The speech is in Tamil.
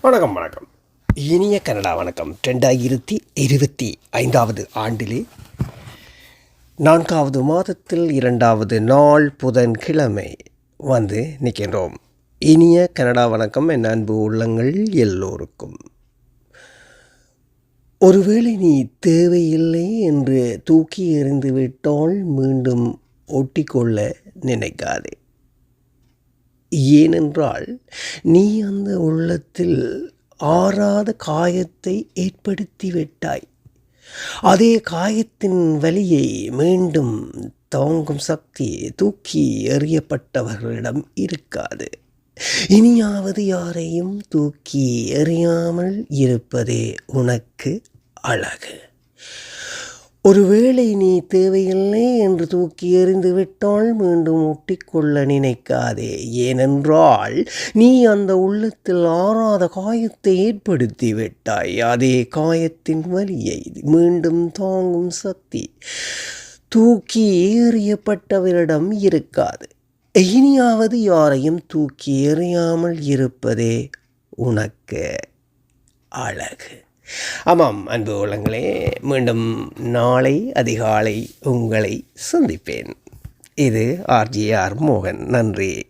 வணக்கம் வணக்கம். இனிய கனடா வணக்கம். ரெண்டாயிரத்தி இருபத்தி ஐந்தாவது ஆண்டிலே நான்காவது மாதத்தில் இரண்டாவது நாள் புதன்கிழமை வந்து நிற்கின்றோம். இனிய கனடா வணக்கம் என் அன்பு உள்ளங்கள் எல்லோருக்கும். ஒருவேளை நீ தேவையில்லை என்று தூக்கி எறிந்து விட்டால் மீண்டும் ஒட்டிக்கொள்ள நினைக்காதே. ஏனென்றால் நீ அந்த உள்ளத்தில் ஆறாத காயத்தை ஏற்படுத்தி விட்டாய் அதே காயத்தின் வலியை மீண்டும் தாங்கும் சக்தி தூக்கி எறியப்பட்டவர்களிடம் இருக்காது. இனியாவது யாரையும் தூக்கி எறியாமல் இருப்பதே உனக்கு அழகு. ஒருவேளை நீ தேவையில்லை என்று தூக்கி எறிந்து விட்டால் மீண்டும் ஒட்டிக்கொள்ள நினைக்காதே. ஏனென்றால் நீ அந்த உள்ளத்தில் ஆறாத காயத்தை ஏற்படுத்தி விட்டாய். அதே காயத்தின் வலியை மீண்டும் தாங்கும் சக்தி தூக்கி எறியப்பட்டவரிடம் இருக்காது. இனியாவது யாரையும் தூக்கி எறியாமல் இருப்பதே உனக்கு அழகு. ஆமாம் அன்பு உள்ளங்களே மீண்டும் நாளை அதிகாலை உங்களை சந்திப்பேன். இது ஆர்ஜிஆர் மோகன். நன்றி.